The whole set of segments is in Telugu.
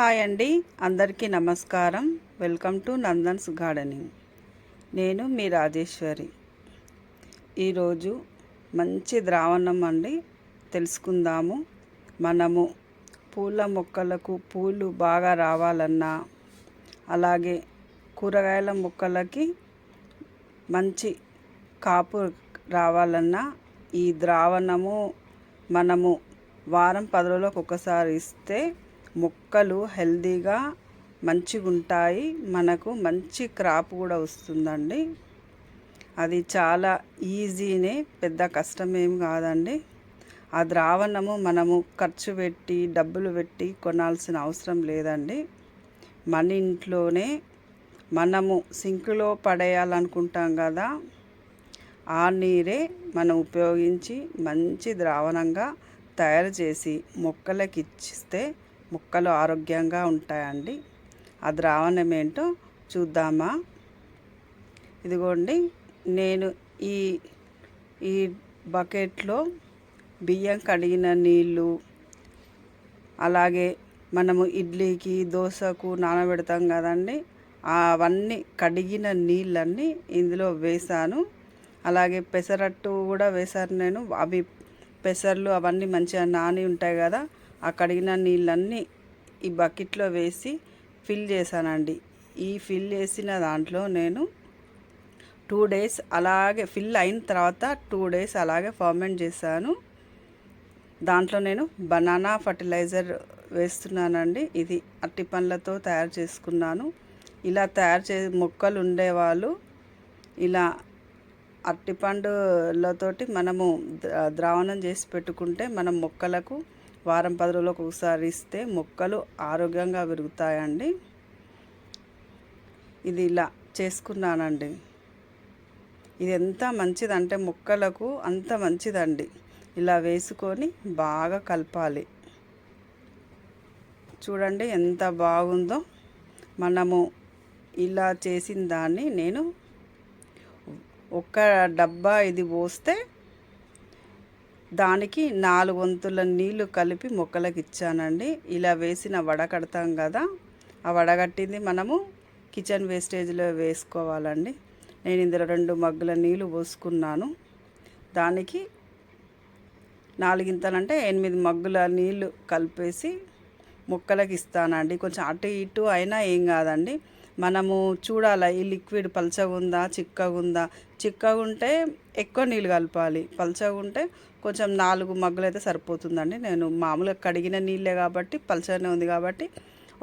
హాయ్ అండి. అందరికీ నమస్కారం. Welcome to Nandan's gardening. నేను మీ రాజేశ్వరి. ఈరోజు మంచి ద్రావణం అండి. తెలుసుకుందాము. మనము పూల మొక్కలకు పూలు బాగా రావాలన్నా అలాగే కూరగాయల మొక్కలకి మంచి కాపు రావాలన్నా ఈ ద్రావణము మనము వారం పది రోజులకు ఒకసారి ఇస్తే మొక్కలు హెల్దీగా మంచిగుంటాయి. మనకు మంచి క్రాప్ కూడా వస్తుందండి. అది చాలా ఈజీనే పెద్ద కష్టమేం కాదండి. ఆ ద్రావణము మనము ఖర్చు పెట్టి డబ్బులు పెట్టి కొనాల్సిన అవసరం లేదండి. మన ఇంట్లోనే మనము సింకులో పడేయాలనుకుంటాం కదా ఆ నీరే మనం ఉపయోగించి మంచి ద్రావణంగా తయారు చేసి మొక్కలకి ఇచ్చిస్తే మొక్కలు ఆరోగ్యంగా ఉంటాయండి. ఆ ద్రావణం ఏంటో చూద్దామా? ఇదిగోండి నేను ఈ ఈ బకెట్లో బియ్యం కడిగిన నీళ్ళు అలాగే మనము ఇడ్లీకి దోశకు నానబెడతాం కదండి. అవన్నీ కడిగిన నీళ్ళన్నీ ఇందులో వేసాను అలాగే పెసరట్టు కూడా వేశాను నేను. అవి పెసర్లు అవన్నీ మంచిగా నాని ఉంటాయి కదా ఆ కడిగిన నీళ్ళన్నీ ఈ బకెట్లో వేసి ఫిల్ చేశానండి. ఈ ఫిల్ చేసిన దాంట్లో నేను టూ డేస్ అలాగే ఫిల్ అయిన తర్వాత టూ డేస్ అలాగే ఫర్మెంట్ చేశాను. దాంట్లో నేను బనానా ఫర్టిలైజర్ వేస్తున్నానండి. ఇది అట్టి పండ్లతో తయారు చేసుకున్నాను. ఇలా తయారు చే మొక్కలు ఉండేవాళ్ళు ఇలా అరటిపండులతోటి మనము ద్రావణం చేసి పెట్టుకుంటే మనం మొక్కలకు వారం పది రోజులకు ఒకసారి ఇస్తే మొక్కలు ఆరోగ్యంగా పెరుగుతాయండి. ఇది ఇలా చేసుకున్నానండి. ఇది ఎంత మంచిదంటే మొక్కలకు అంత మంచిదండి. ఇలా వేసుకొని బాగా కలపాలి. చూడండి ఎంత బాగుందో. మనము ఇలా చేసిన దాన్ని నేను ఒక డబ్బా ఇది పోస్తే దానికి నాలుగు వంతుల నీళ్ళు కలిపి మొక్కలకు ఇచ్చానండి ఇలా వేసిన వడకడతాం కదా ఆ వడగట్టింది మనము కిచెన్ వేస్టేజ్లో వేసుకోవాలండి. నేను ఇందులో రెండు మగ్గుల నీళ్ళు పోసుకున్నాను. దానికి నాలుగింతలంటే ఎనిమిది మగ్గుల నీళ్ళు కలిపేసి మొక్కలకు ఇస్తానండి కొంచెం అటు ఇటు అయినా ఏం కాదండి. మనము చూడాలి ఈ లిక్విడ్ పల్చగా ఉందా చిక్కగా ఉందా? చిక్కగా ఉంటే ఎక్కువ నీళ్ళు కలపాలి. పల్చగా ఉంటే కొంచెం నాలుగు మగ్గులు అయితే సరిపోతుందండి. నేను మామూలుగా కడిగిన నీళ్ళే కాబట్టి పల్చగానే ఉంది కాబట్టి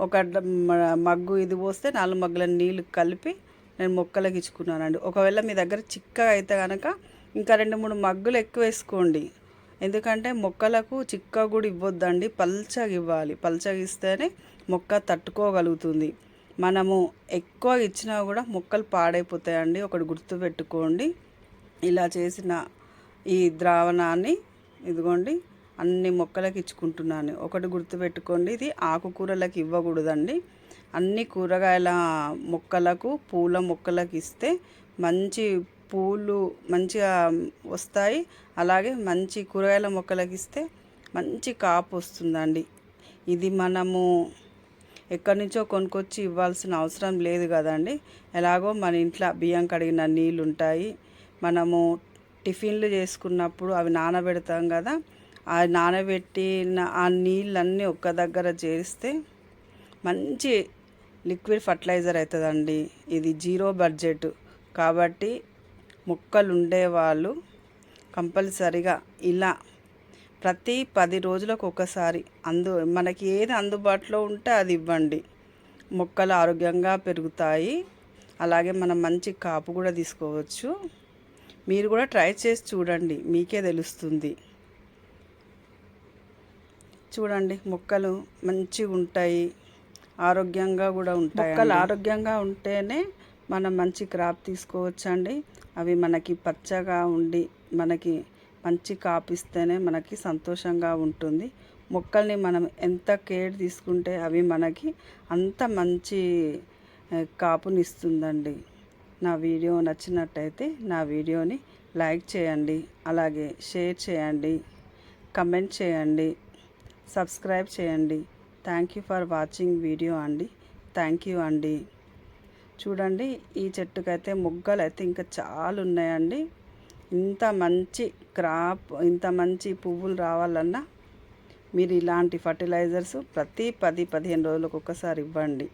ఒక మగ్గు ఇది పోస్తే నాలుగు మగ్గుల నీళ్ళు కలిపి నేను మొక్కలకు ఇచ్చుకున్నానండి. ఒకవేళ మీ దగ్గర చిక్కగా అయితే కనుక ఇంకా రెండు మూడు మగ్గులు ఎక్కువ వేసుకోండి. ఎందుకంటే మొక్కలకు చిక్క కూడా ఇవ్వద్దండి. పల్చగా ఇవ్వాలి. పల్చగా ఇస్తేనే మొక్క తట్టుకోగలుగుతుంది. మనము ఎక్కువ ఇచ్చినా కూడా మొక్కలు పాడైపోతాయండి. ఒకటి గుర్తుపెట్టుకోండి ఇలా చేసిన ఈ ద్రావణాన్ని ఇదిగోండి అన్ని మొక్కలకు ఇచ్చుకుంటున్నాను. ఒకటి గుర్తుపెట్టుకోండి ఇది ఆకుకూరలకు ఇవ్వకూడదండి. అన్ని కూరగాయల మొక్కలకు పూల మొక్కలకు ఇస్తే మంచి పూలు మంచిగా వస్తాయి. అలాగే మంచి కూరగాయల మొక్కలకు ఇస్తే మంచి కాపు వస్తుందండి. ఇది మనము ఎక్కడి నుంచో కొనుక్కొచ్చి ఇవ్వాల్సిన అవసరం లేదు కదండి. ఎలాగో మన ఇంట్లో బియ్యం కడిగిన నీళ్ళు ఉంటాయి. మనము టిఫిన్లు చేసుకున్నప్పుడు అవి నానబెడతాం కదా. ఆ నానబెట్టిన ఆ నీళ్ళన్నీ ఒక్క దగ్గర చేస్తే మంచి లిక్విడ్ ఫర్టిలైజర్ అవుతుందండి. ఇది జీరో బడ్జెట్. కాబట్టి మొక్కలు ఉండేవాళ్ళు కంపల్సరిగా ఇలా ప్రతి పది రోజులకు ఒకసారి అందు మనకి ఏది అందుబాటులో ఉంటే అది ఇవ్వండి. మొక్కలు ఆరోగ్యంగా పెరుగుతాయి. అలాగే మనం మంచి కాపు కూడా తీసుకోవచ్చు. మీరు కూడా ట్రై చేసి చూడండి. మీకే తెలుస్తుంది. చూడండి మొక్కలు మంచిగా ఉంటాయి. ఆరోగ్యంగా కూడా ఉంటాయి మొక్కలు ఆరోగ్యంగా ఉంటేనే మనం మంచి క్రాప్ తీసుకోవచ్చండి. అవి మనకి పచ్చగా ఉండి మనకి మంచి కాపిస్తేనే మనకి సంతోషంగా ఉంటుంది. మొక్కల్ని మనం ఎంత కేర్ తీసుకుంటే అవి మనకి అంత మంచి కాపునిస్తుందండి. నా వీడియో నచ్చినట్టయితే నా వీడియోని లైక్ చేయండి. అలాగే షేర్ చేయండి. కమెంట్ చేయండి. సబ్స్క్రైబ్ చేయండి. Thank you for watching video అండి. థ్యాంక్ యూ అండి. చూడండి ఈ చెట్టుకైతే మొగ్గలు అయితే ఇంకా చాలా ఉన్నాయండి ఇంత మంచి క్రాప్ ఇంత మంచి పువ్వులు రావాలన్నా మీరు ఇలాంటి ఫర్టిలైజర్స్ ప్రతి పది పదిహేను రోజులకు ఒకసారి ఇవ్వండి.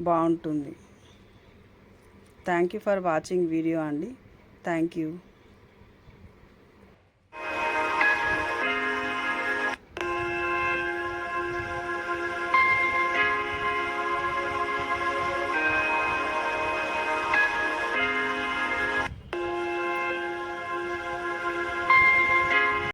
బాగుంటుంది. Thank you for watching video అండి. Thank you